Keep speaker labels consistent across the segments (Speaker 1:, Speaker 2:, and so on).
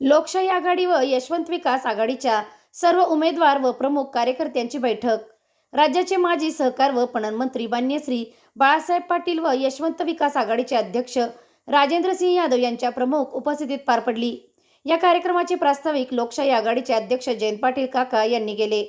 Speaker 1: लोकशाही आघाडी व यशवंत विकास आघाडीच्या सर्व उमेदवार व प्रमुख कार्यकर्त्यांची बैठक. राज्याचे माजी सहकार व पणन मंत्री मान्यश्री बाळासाहेब पाटील व यशवंत विकास आघाडीचे अध्यक्ष राजेंद्र सिंह यादव यांच्या प्रमुख उपस्थितीत पार पडली. या कार्यक्रमाचे प्रास्ताविक लोकशाही आघाडीचे अध्यक्ष जयंत पाटील काका यांनी केले.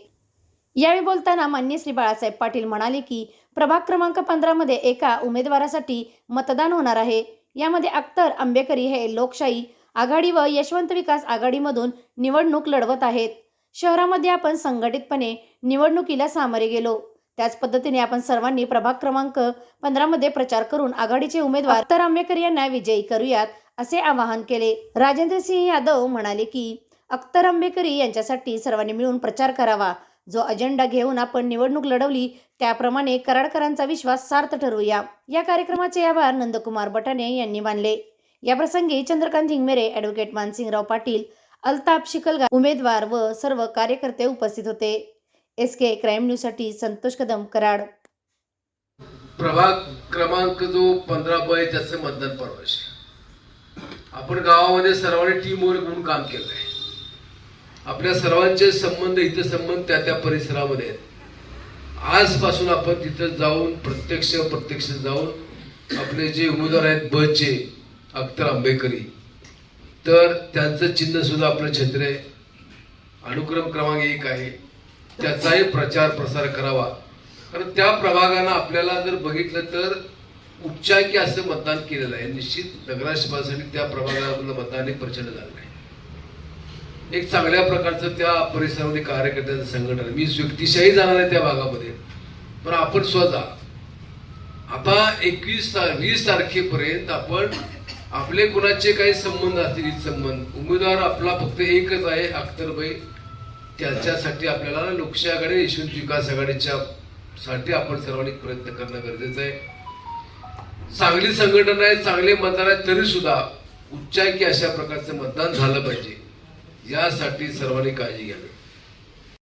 Speaker 1: यावेळी बोलताना मान्य श्री बाळासाहेब पाटील म्हणाले की प्रभाग क्रमांक पंधरामध्ये एका उमेदवारासाठी मतदान होणार आहे. यामध्ये अख्तर आंबेकरी हे लोकशाही आघाडी व यशवंत विकास आघाडीमधून निवडणूक लढवत आहेत. शहरामध्ये आपण संघटितपणे निवडणुकीला सामोरे गेलो. त्याच पद्धतीने आपण सर्वांनी प्रभाग क्रमांक पंधरामध्ये प्रचार करून आघाडीचे उमेदवार तर आंबेकर यांना विजयी करूयात असे आवाहन केले. राजेंद्र सिंह यादव म्हणाले की अख्तर आंबेकरी यांच्यासाठी सर्वांनी मिळून प्रचार करावा. जो अजेंडा घेऊन आपण निवडणूक लढवली त्याप्रमाणे कराडकरांचा विश्वास सार्थ ठरवूया. या कार्यक्रमाचे आभार नंदकुमार बटाने यांनी मानले. याप्रसंगी चंद्रकांत हिंगमेरे ॲडव्होकेट मानसिंगराव पाटील अल्ताफ शिकलगा उमेदवार व सर्व कार्यकर्ते उपस्थित होते. एस के क्राईम न्यूजसाठी संतोष कदम कराड.
Speaker 2: प्रभाग क्रमांक जो पंधरा ब त्याचं मतदान परवाश आपण गावामध्ये सर्वांनी टीम वर्क म्हणून काम केलं आहे. आपल्या सर्वांचे संबंध इथे संबंध त्या त्या परिसरामध्ये आहेत. आजपासून आपण तिथं जाऊन प्रत्यक्ष प्रत्यक्ष जाऊन आपले जे उमेदवार आहेत बचे अख्तर आंबेकरी. तर त्यांचं चिन्ह सुद्धा आपलं छत्र आहे. अनुक्रम क्रमांक एक आहे. त्याचाही प्रचार प्रसार करावा. कारण त्या प्रभागानं आपल्याला जर बघितलं तर उच्चाकी असं मतदान केलेलं आहे. निश्चित नगराध्यक्षपदासाठी त्या प्रभागामधलं मतदान हे प्रचंड झालं आहे. एक चांगल्या प्रकारचं त्या परिसरामध्ये कार्यकर्त्यांचं संघटन. आहे. मी व्यक्तिशाही जाणार आहे त्या भागामध्ये. पण आपण स्वतः. आता एकवीस तार वीस तारखेपर्यंत आपण आपले कुणाचे काही संबंध असतील संबंध. उमेदवार आपला फक्त एकच आहे अख्तरबाई त्याच्यासाठी आपल्याला लोकशाही आघाडी यशवंत विकास आघाडीच्या साठी आपण सर्वांनी प्रयत्न करणं गरजेचं आहे. चांगली संघटना आहे चांगले मतदार आहेत तरी सुद्धा उच्चांकी अशा प्रकारचं मतदान झालं पाहिजे. यासाठी सर्वांनी काळजी घ्यावी.